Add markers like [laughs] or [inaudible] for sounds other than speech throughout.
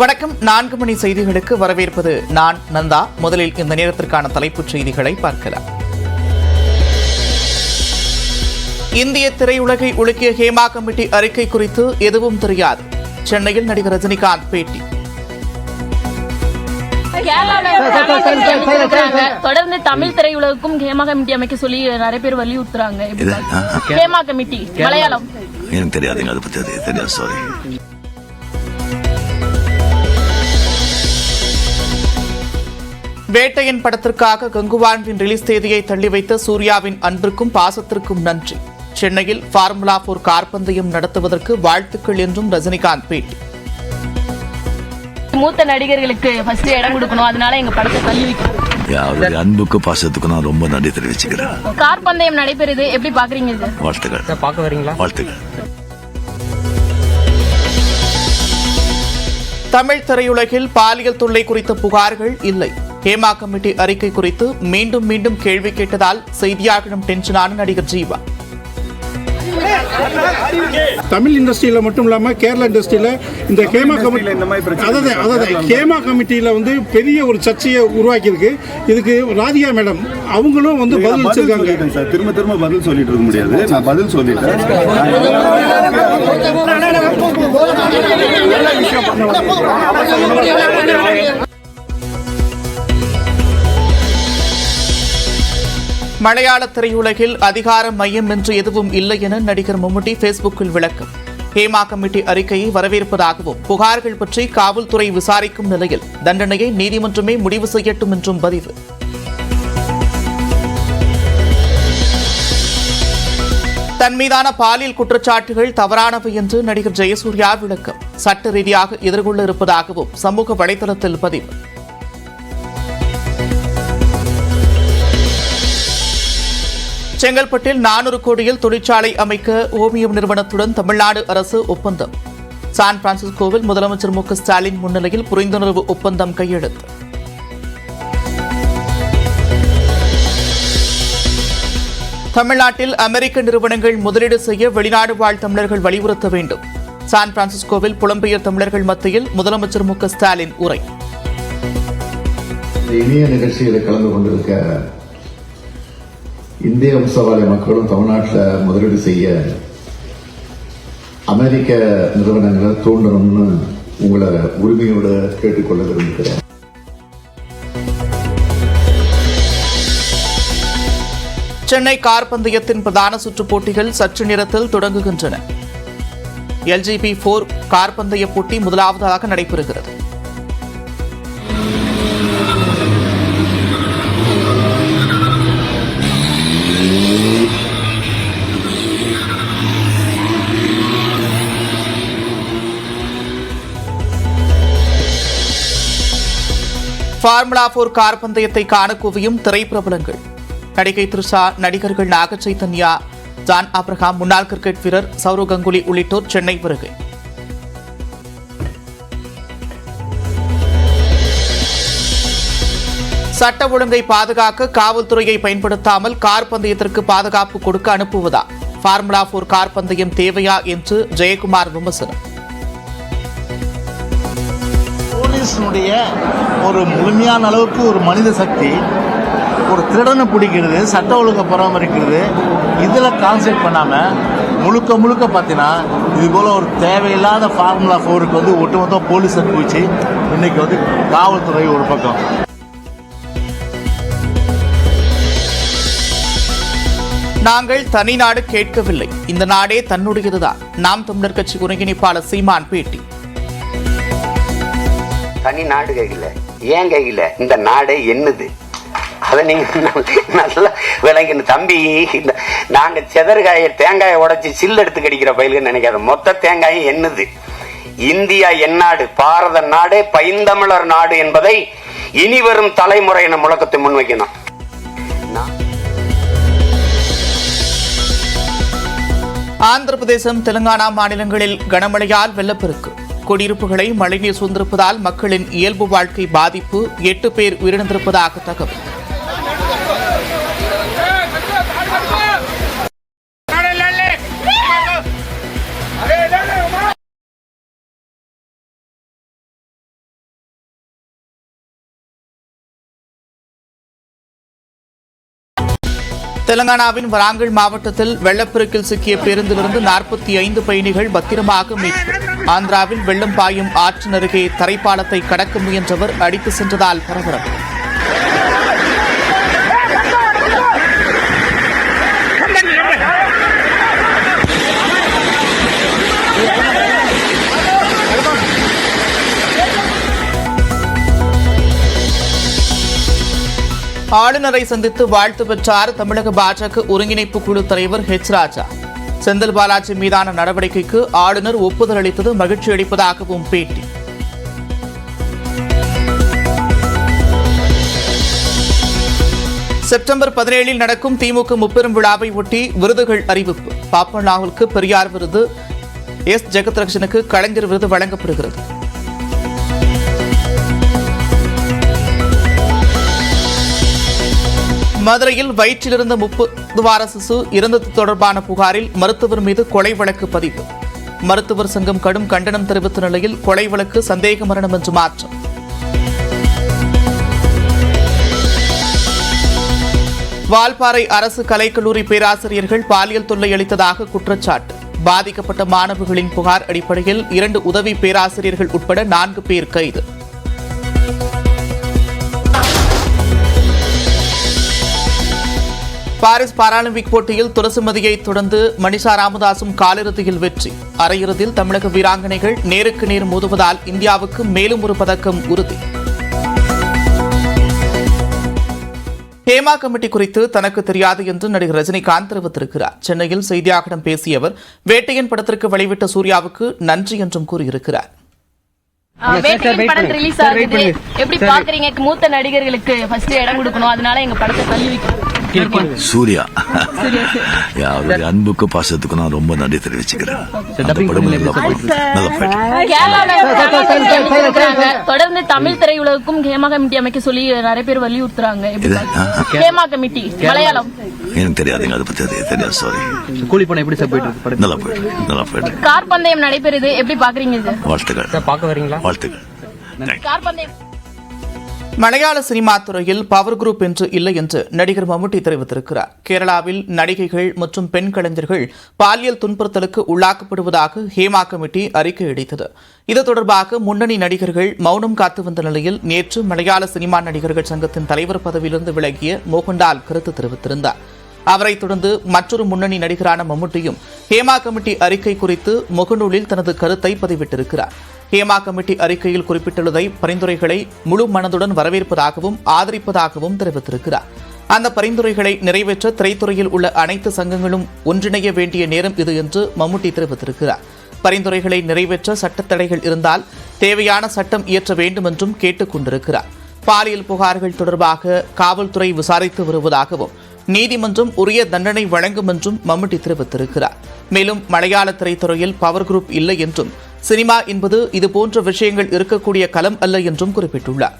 வணக்கம். நான்கு மணி செய்திகளுக்கு வரவேற்பது நான் நந்தா. முதலில் இந்த நேரத்திற்கான தலைப்புச் செய்திகளை பார்க்கலாம். இந்திய திரையுலகை உலுக்கிய ஹேமா கமிட்டி அறிக்கை குறித்து எதுவும் தெரியாது. சென்னையில் நடிகர் ரஜினிகாந்த் பேட்டி. தொடர்ந்து தமிழ் திரையுலகுக்கும் ஹேமா கமிட்டி அமைக்க சொல்லி நிறைய பேர் வலியுறுத்துறாங்க. ஹேமா கமிட்டி மலையாளம். எனக்கு தெரியாதுங்க அதை பத்தி தெரியாது சாரி வேட்டையன் படத்திற்காக கங்குவான்வின் ரிலீஸ் தேதியை தள்ளி வைத்த சூர்யாவின் அன்பிற்கும் பாசத்திற்கும் நன்றி. சென்னையில் ஃபார்முலா போர் கார் பந்தயம் நடத்துவதற்கு வாழ்த்துக்கள் என்றும் ரஜினிகாந்த் பேட்டி. மூத்த நடிகர்களுக்கு ஃபர்ஸ்ட் இடம் கொடுக்கணும். அதனால எங்க படத்தை தள்ளி வைக்கணும். அன்புக்கு பாசத்துக்கு நான் ரொம்ப நன்றி தெரிவிச்சுக்கிறேன். கார் பந்தயம் நடைபெறுது. எப்படி பாக்குறீங்க வாழ்த்துக்கள். பார்க்க வரீங்களா? வாழ்த்துக்கள். தமிழ் திரையுலகில் பாலியல் தொல்லை குறித்த புகார்கள் இல்லை. ஹேமா கமிட்டி அறிக்கை குறித்து மீண்டும் மீண்டும் கேள்வி கேட்டதால் செய்தியாளர்களிடம் டென்ஷனான நடிகர் ஜீவா. தமிழ் இண்டஸ்ட்ரியில மட்டும் இல்லாம கேரளா இண்டஸ்ட்ரியில இந்த ஹேமா கமிட்டி அதாவது அதாவது ஹேமா கமிட்டியில வந்து பெரிய ஒரு சர்ச்சையை உருவாக்கி இருக்கு இதுக்கு ராதிகா மேடம் அவங்களும் வந்து பதில் வச்சிருக்காங்க சார். திரும்ப திரும்ப பதில் சொல்லிட்டு இருக்க முடியாது. நான் பதில் சொல்லிட்டேன். மலையாள திரையுலகில் அதிகாரம் மையம் என்று எதுவும் இல்லை என நடிகர் மம்முட்டி பேஸ்புக்கில் விளக்கம். ஹேமா கமிட்டி அறிக்கையை வரவேற்பதாகவும் புகார்கள் பற்றி காவல்துறை விசாரிக்கும் நிலையில் தண்டனையை நீதிமன்றமே முடிவு செய்யட்டும் என்றும் பதிவு. தன் மீதான பாலியல் குற்றச்சாட்டுகள் தவறானவை என்று நடிகர் ஜெயசூர்யா விளக்கம். சட்ட ரீதியாக எதிர்கொள்ள இருப்பதாகவும் சமூக வலைதளத்தில் பதிவு. செங்கல்பட்டில் நானூறு கோடியில் தொழிற்சாலை அமைக்க ஓமியம் நிறுவனத்துடன் தமிழ்நாடு அரசு ஒப்பந்தம். சான் பிரான்சிஸ்கோவில் முதலமைச்சர் மு ஸ்டாலின் முன்னிலையில் புரிந்துணர்வு ஒப்பந்தம் கையெழுத்து. தமிழ்நாட்டில் அமெரிக்க நிறுவனங்கள் முதலீடு செய்ய வெளிநாடு வாழ் தமிழர்கள் வலியுறுத்த வேண்டும். சான் பிரான்சிஸ்கோவில் புலம்பெயர் தமிழர்கள் மத்தியில் முதலமைச்சர் மு ஸ்டாலின் உரை. இணைய நிகழ்ச்சியில் கலந்து கொண்டிருக்க இந்திய வம்சவாளி மக்களும் தமிழ்நாட்டில் முதலீடு செய்ய அமெரிக்க நிறுவனங்களை தூண்டணும்னு உங்களை உரிமையோடு கேட்டுக்கொள்ள விரும்புகிறேன். சென்னை கார் பந்தயத்தின் பிரதான சுற்றுப் போட்டிகள் சற்று நேரத்தில் தொடங்குகின்றன. எல்ஜிபி போர் கார் பந்தய போட்டி முதலாவதாக நடைபெறுகிறது. ஃபார்முலா போர் கார் பந்தயத்தை காண குவியும் திரைப்பிரபலங்கள் நடிகை திருஷா நடிகர்கள் நாக சைத்தன்யா ஜான் அப்ரஹாம் முன்னாள் கிரிக்கெட் வீரர் சௌரவ் கங்குலி உள்ளிட்டோர் சென்னை வருகை. சட்ட ஒழுங்கை பாதுகாக்க காவல்துறையை பயன்படுத்தாமல் கார் பந்தயத்திற்கு பாதுகாப்பு கொடுக்க அனுப்புவதா? ஃபார்முலா போர் கார் பந்தயம் தேவையா என்று ஜெயக்குமார் விமர்சனம். போலீஸினுடைய ஒரு முழுமையான அளவுக்கு ஒரு மனித சக்தி ஒரு திருடனை பிடிக்கிறது சட்ட ஒழுங்கை பராமரிக்கிறது இதில் கான்சென்ட் பண்ணாமல் முழுக்க முழுக்க பார்த்தீங்கன்னா இது போல் ஒரு தேவையில்லாத ஃபார்முலா ஃபோருக்கு வந்து ஒட்டுமொத்தம் போலீஸ் அனுப்பிச்சு இன்னைக்கு வந்து காவல்துறை ஒரு பக்கம். நாங்கள் தனி நாடு கேட்கவில்லை. இந்த நாடே தன்னுடையதுதான். நாம் தமிழர் கட்சி ஒருங்கிணைப்பாளர் சீமான் பேட்டி. தனி நாடு கையில். ஏன் கையில்? இந்த நாடே என்னது? அதை நீங்கள் [laughs] நல்லா விளங்கின தம்பி இந்த நாங்கள் செதற்காயை தேங்காயை உடைச்சி சில்லு எடுத்து கடிக்கிற பயிலுக்கு நினைக்காத. மொத்த தேங்காயும் என்னது? இந்தியா எந்நாடு பாரத நாடு பைந்தமிழர் நாடு என்பதை இனி வரும் தலைமுறையின முழக்கத்தை முன்வைக்கணும். நான். ஆந்திர பிரதேசம் தெலுங்கானா மாநிலங்களில் கனமழையால் வெள்ளப்பெருக்கு. குடியிருப்புகளை மழைநீர் சூழ்ந்திருப்பதால் மக்களின் இயல்பு வாழ்க்கை பாதிப்பு. எட்டு பேர் உயிரிழந்திருப்பதாக தகவல். தெலங்கானாவின் வராங்கல் மாவட்டத்தில் வெள்ளப்பெருக்கில் சிக்கிய பேருந்திலிருந்து நாற்பத்தி ஐந்து பயணிகள் பத்திரமாக மீட்பு. ஆந்திராவில் வெள்ளம் பாயும் ஆற்றின் அருகே தரைப்பாலத்தை கடக்க முயன்றவர் அடித்து சென்றதால் பரபரப்பு. ஆளுநரை சந்தித்து வாழ்த்து பெற்றார் தமிழக பாஜக ஒருங்கிணைப்பு குழு தலைவர் ஹெச் ராஜா. செந்தில் பாலாஜி மீதான நடவடிக்கைக்கு ஆளுநர் ஒப்புதல் அளித்தது மகிழ்ச்சி அளிப்பதாகவும் பேட்டி. செப்டம்பர் பதினேழில் நடக்கும் திமுக முப்பெரும் விழாவை ஒட்டி விருதுகள் அறிவிப்பு. பாப்பனாவுக்கு பெரியார் விருது. எஸ். ஜெகத்ரட்சனுக்கு கலைஞர் விருது வழங்கப்படுகிறது. மதுரையில் வயிற்றிலிருந்த முப்பது வார சிசு இறந்தது தொடர்பான புகாரில் மருத்துவர் மீது கொலை வழக்கு பதிவு. மருத்துவர் சங்கம் கடும் கண்டனம் தெரிவித்த நிலையில் கொலை வழக்கு சந்தேக மரணம் என்று மாற்றம். வால்பாறை அரசு கலைக்கல்லூரி பேராசிரியர்கள் பாலியல் தொல்லை அளித்ததாக குற்றச்சாட்டு. பாதிக்கப்பட்ட மாணவர்களின் புகார் அடிப்படையில் இரண்டு உதவி பேராசிரியர்கள் உட்பட நான்கு பேர் கைது. பாரிஸ் பாராலிம்பிக் போட்டியில் துளசிமதியை தொடர்ந்து மணிஷா ராமதாசும் காலிறுதியில் வெற்றி. அரையிறுதியில் தமிழக வீராங்கனைகள் நேருக்கு நேர் மோதுவதால் இந்தியாவுக்கு மேலும் ஒரு பதக்கம் உறுதி. ஹேமா கமிட்டி குறித்து தனக்கு தெரியாது என்று நடிகர் ரஜினிகாந்த் தெரிவித்திருக்கிறார். சென்னையில் செய்தியாளர்களிடம் பேசிய அவர் வேட்டையன் படத்திற்கு வெளிவிட்ட சூர்யாவுக்கு நன்றி என்றும் கூறியிருக்கிறார். ஆஹ் வேட்டையன் படம் ரிலீஸ் ஆகுது. எப்படி பாக்குறீங்க? மூத்த நடிகர்களுக்கு ஃபர்ஸ்ட் இடம் கொடுக்கணும். அதனால எங்க படத்தை தள்ளி வைக்கணும். சூர்யா. அவருடைய அன்புக்கும் பாசத்துக்கும் நான் ரொம்ப நன்றி தெரிவிச்சுக்கிறேன். தொடர்ந்து தமிழ் திரையுலகுக்கும் ஹேமா கமிட்டி அமைக்க சொல்லி நிறைய பேர் வலியுறுத்துறாங்க. ஹேமா கமிட்டி மலையாளம். எனக்கு தெரியாதுங்க அதை பத்தி அது தெரியாது சாரி கூலி பணம் எப்படி சார் போயிட்டு நல்லா போயிட்டு. நல்லா போயிட்டு. கார் பந்தயம் நடைபெறுது எப்படி பாக்குறீங்க வாழ்த்துக்கள். பார்க்க வரீங்களா? வாழ்த்துக்கள். கார் பந்தயம் மலையாள சினிமா துறையில் பவர் குரூப் என்று இல்லை என்று நடிகர் மம்முட்டி தெரிவித்திருக்கிறார். கேரளாவில் நடிகைகள் மற்றும் பெண் கலைஞர்கள் பாலியல் துன்புறுத்தலுக்கு உள்ளாக்கப்படுவதாக ஹேமா கமிட்டி அறிக்கை அளித்தது. இது தொடர்பாக முன்னணி நடிகர்கள் மௌனம் காத்து வந்த நிலையில் நேற்று மலையாள சினிமா நடிகர்கள் சங்கத்தின் தலைவர் பதவியிலிருந்து விலகிய மோகன்லால் கருத்து தெரிவித்திருந்தார். அவரைத் தொடர்ந்து மற்றொரு முன்னணி நடிகரான மம்முட்டியும் ஹேமா கமிட்டி அறிக்கை குறித்து முகநூலில் தனது கருத்தை பதிவிட்டிருக்கிறார். ஹேமா கமிட்டி அறிக்கையில் குறிப்பிட்டுள்ளதை பரிந்துரைகளை முழு மனதுடன் வரவேற்பதாகவும் ஆதரிப்பதாகவும் தெரிவித்திருக்கிறார். அந்த பரிந்துரைகளை நிறைவேற்ற திரைத்துறையில் உள்ள அனைத்து சங்கங்களும் ஒன்றிணைய வேண்டிய நேரம் இது என்று மம்முட்டி தெரிவித்திருக்கிறார். பரிந்துரைகளை நிறைவேற்ற சட்ட தடைகள் இருந்தால் தேவையான சட்டம் இயற்ற வேண்டும் என்றும் கேட்டுக் கொண்டிருக்கிறார். பாலியல் புகார்கள் தொடர்பாக காவல்துறை விசாரித்து வருவதாகவும் நீதிமன்றம் உரிய தண்டனை வழங்கும் என்றும் மம்முட்டி தெரிவித்திருக்கிறார். மேலும் மலையாள திரைத்துறையில் பவர் குரூப் இல்லை என்றும் சினிமா என்பது இதுபோன்ற விஷயங்கள் இருக்கக்கூடிய களம் அல்ல என்றும் குறிப்பிட்டுள்ளார்.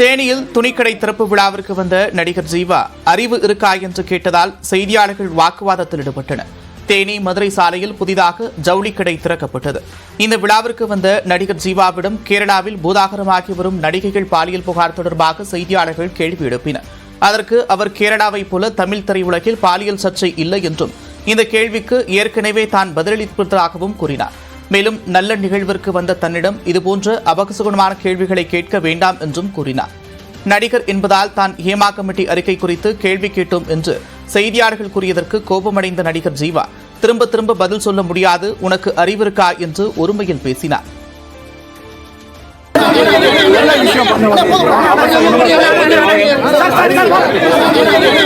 தேனியில் துணிக்கடை திறப்பு விழாவிற்கு வந்த நடிகர் ஜீவா அறிவு இருக்கா? என்று கேட்டதால் செய்தியாளர்கள் வாக்குவாதத்தில் ஈடுபட்டனர். தேனி மதுரை சாலையில் புதிதாக ஜவுளி கடை திறக்கப்பட்டது. இந்த விழாவிற்கு வந்த நடிகர் ஜீவாவிடம் கேரளாவில் பூதாகரமாகி வரும் நடிகைகள் பாலியல் புகார் தொடர்பாக செய்தியாளர்கள் கேள்வி எழுப்பினர். அதற்கு அவர் கேரளாவைப் போல தமிழ் திரையுலகில் பாலியல் சர்ச்சை இல்லை என்றும் இந்த கேள்விக்கு ஏற்கனவே தான் பதிலளிப்பதாகவும் கூறினார். மேலும் நல்ல நிகழ்விற்கு வந்த தன்னிடம் இதுபோன்ற அபகசுகுணமான கேள்விகளை கேட்க வேண்டாம் என்றும் கூறினார். நடிகர் என்பதால் தான் ஹேமா கமிட்டி அறிக்கை குறித்து கேள்வி கேட்டோம் என்று செய்தியாளர்கள் கூறியதற்கு கோபமடைந்த நடிகர் ஜீவா திரும்ப திரும்ப பதில் சொல்ல முடியாது உனக்கு அறிவிருக்கா என்று ஒருமையில் பேசினார். நல்ல விஷயம் பண்ணுவாங்க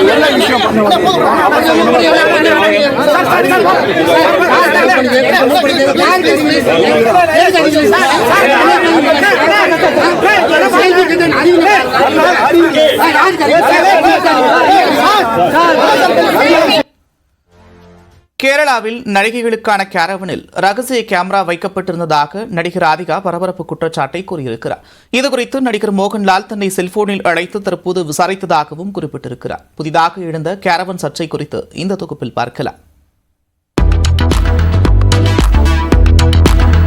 நல்ல விஷயம் பண்ணுவாங்க அறிவிக்கை கேரளாவில் நடிகைகளுக்கான கேரவனில் ரகசிய கேமரா வைக்கப்பட்டிருந்ததாக நடிகர் ராதிகா பரபரப்பு குற்றச்சாட்டை கூறியிருக்கிறார். இதுகுறித்து நடிகர் மோகன்லால் தன்னை செல்போனில் அழைத்து தற்போது விசாரித்ததாகவும் குறிப்பிட்டிருக்கிறார். புதிதாக எழுந்த கேரவன் சர்ச்சை குறித்து இந்த தொகுப்பில் பார்க்கலாம்.